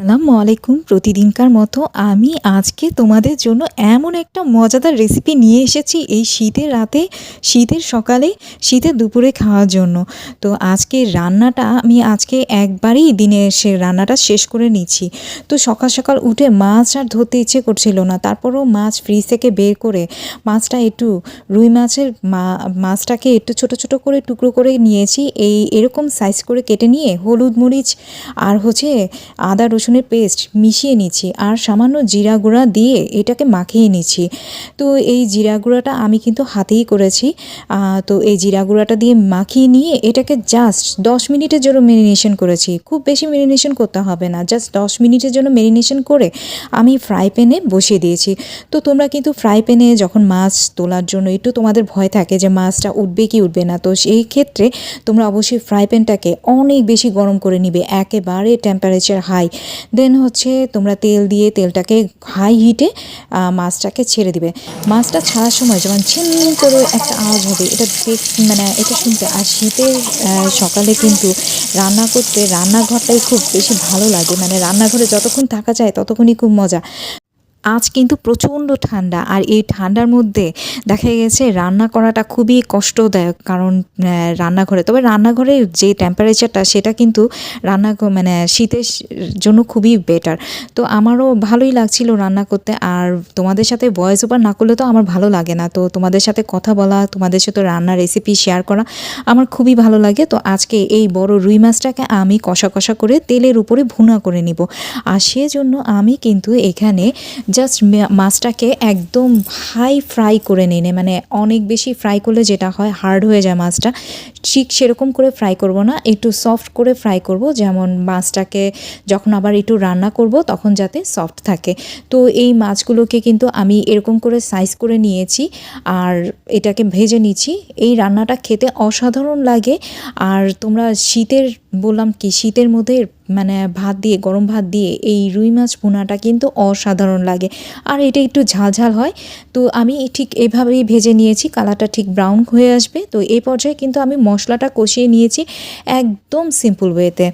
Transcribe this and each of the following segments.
আসসালামু আলাইকুম। প্রতিদিনকার মতো আমি আজকে তোমাদের জন্য এমন একটা মজাদার রেসিপি নিয়ে এসেছি এই শীতের রাতে, শীতের সকালে, শীতের দুপুরে খাওয়ার জন্য। তো আজকে রান্নাটা আমি আজকে একবারই দিনে সে রান্নাটা শেষ করে নিচ্ছি। তো সকাল সকাল উঠে মাছ আর ধরতে ইচ্ছে করছিল না, তারপরও মাছ ফ্রিজ থেকে বের করে মাছটা একটু রুই মাছের মাছটাকে একটু ছোট ছোট করে টুকরো করে নিয়েছি। এই এরকম সাইজ করে কেটে নিয়ে হলুদ মরিচ আর হচ্ছে আদা রসুনের পেস্ট মিশিয়ে নিচ্ছি আর সামান্য জিরা গুঁড়া দিয়ে এটাকে মাখিয়ে নিচ্ছি। তো এই জিরা গুঁড়াটা আমি কিন্তু হাতেই করেছি। তো এই জিরা গুঁড়াটা দিয়ে মাখিয়ে নিয়ে এটাকে জাস্ট দশ মিনিটের জন্য মেরিনেশন করেছি। খুব বেশি মেরিনেশন করতে হবে না। জাস্ট দশ মিনিটের জন্য মেরিনেশন করে আমি ফ্রাই প্যানে বসিয়ে দিয়েছি। তো তোমরা কিন্তু ফ্রাই প্যানে যখন মাছ তোলার জন্য একটু তোমাদের ভয় থাকে যে মাছটা উঠবে কি উঠবে না। তো সেই ক্ষেত্রে তোমরা অবশ্যই ফ্রাই প্যানটাকে অনেক বেশি গরম করে নিবে, একেবারে টেম্পারেচার হাই দেন হচ্ছে তোমরা তেল দিয়ে তেলটাকে হাই হিটে মাছটাকে ছেড়ে দিবে। মাছটা ছাড়ার সময় যেমন ছিন করে একটা আওয়াজ হবে, এটা দেখ মানে এটা শুনতে আর শীতের সকালে কিন্তু রান্না করতে রান্নাঘরটাই খুব বেশি ভালো লাগে। মানে রান্নাঘরে যতক্ষণ থাকা যায় ততক্ষণই খুব মজা। আজ কিন্তু প্রচণ্ড ঠান্ডা আর এই ঠান্ডার মধ্যে দেখা গেছে রান্না করাটা খুবই কষ্টদায়ক কারণ রান্নাঘরে। তবে রান্নাঘরের যে টেম্পারেচারটা সেটা কিন্তু রান্না মানে শীতের জন্য খুবই বেটার তো আমারও ভালোই লাগছিল রান্না করতে আর তোমাদের সাথে ভয়েস ওভার না করলে তো আমার ভালো লাগে না। তো তোমাদের সাথে কথা বলা, তোমাদের সাথে রান্নার রেসিপি শেয়ার করা আমার খুবই ভালো লাগে। তো আজকে এই বড় রুই মাছটাকে আমি কষা কষা করে তেলের উপরে ভুনা করে নিব। আর সেজন্য আমি কিন্তু এখানে জাস্ট মাছটাকে একদম হাই ফ্রাই করে নিনে মানে অনেক বেশি ফ্রাই করলে যেটা হয় হার্ড হয়ে যায় মাছটা ঠিক সেরকম করে ফ্রাই করব না, একটু সফট করে ফ্রাই করব। যেমন মাছটাকে যখন আবার একটু রান্না করব, তখন যাতে সফট থাকে। তো এই মাছগুলোকে কিন্তু আমি এরকম করে সাইজ করে নিয়েছি আর এটাকে ভেজে নিচ্ছি। এই রান্নাটা খেতে অসাধারণ লাগে। আর তোমরা শীতের, বললাম কি, শীতের মধ্যে মানে ভাত দিয়ে, গরম ভাত দিয়ে এই রুই মাছ পোনাটা কিন্তু অসাধারণ লাগে। আর এটা একটু ঝালঝাল হয়, তো আমি ঠিক এভাবেই ভেজে নিয়েছি, কালারটা ঠিক ব্রাউন হয়ে আসবে। তো এই পর্যায়ে কিন্তু আমি মশলাটা কষিয়ে নিয়েছি একদম সিম্পল ওয়েতে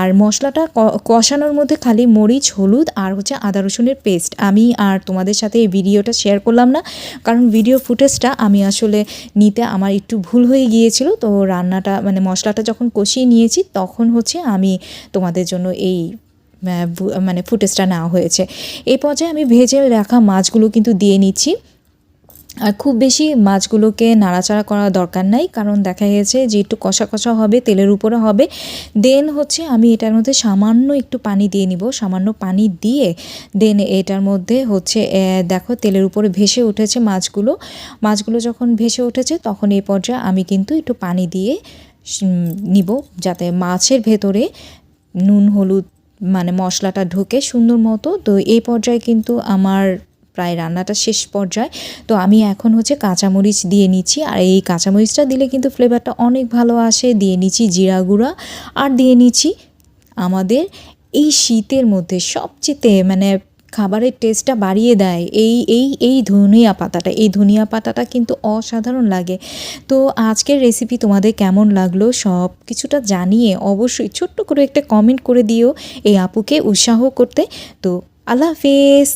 আর মশলাটা কষানোর মধ্যে খালি মরিচ, হলুদ আর হচ্ছে আদা রসুনের পেস্ট আমি আর তোমাদের সাথে এই ভিডিওটা শেয়ার করলাম না, কারণ ভিডিও ফুটেজটা আমি আসলে নিতে আমার একটু ভুল হয়ে গিয়েছিল। তো রান্নাটা মানে মশলাটা যখন কষিয়ে নিয়েছি, তখন হচ্ছে আমি তোমাদের জন্য এই মানে ফুটেজটা নেওয়া হয়েছে। এই পর্যায়ে আমি ভেজে রাখা মাছগুলো কিন্তু দিয়ে নিচ্ছি। আর খুব বেশি মাছগুলোকে নাড়াচাড়া করার দরকার নাই, কারণ দেখা গেছে যে একটু কষা কষা হবে, তেলের উপরে হবে। দেন হচ্ছে আমি এটার মধ্যে সামান্য একটু পানি দিয়ে নিব, সামান্য পানি দিয়ে দেন এটার মধ্যে হচ্ছে দেখো তেলের উপরে ভেসে উঠেছে মাছগুলো। মাছগুলো যখন ভেসে উঠেছে তখন এই পর্যায়ে আমি কিন্তু একটু পানি দিয়ে নিব যাতে মাছের ভেতরে নুন, হলুদ মানে মশলাটা ঢুকে সুন্দর মতো। তো এই পর্যায়ে কিন্তু আমার প্রায় রান্নাটা শেষ পর্যায়ে। তো আমি এখন হচ্ছে কাঁচামরিচ দিয়ে নিচ্ছি। আর এই কাঁচামরিচটা দিলে কিন্তু ফ্লেভারটা অনেক ভালো আসে। দিয়ে নিচ্ছি জিরা গুঁড়া। আর দিয়ে নিচ্ছি আমাদের এই শীতের মধ্যে সবচেয়ে মানে খাবারের টেস্টটা বাড়িয়ে দেয় এই এই এই ধনিয়া পাতাটা। এই ধনিয়া পাতাটা কিন্তু অসাধারণ লাগে। তো আজকের রেসিপি তোমাদের কেমন লাগল সব কিছুটা জানিয়ে অবশ্যই ছোট্ট করে একটা কমেন্ট করে দিও এই আপুকে উৎসাহ করতে। তো আল্লাহ হাফেজ।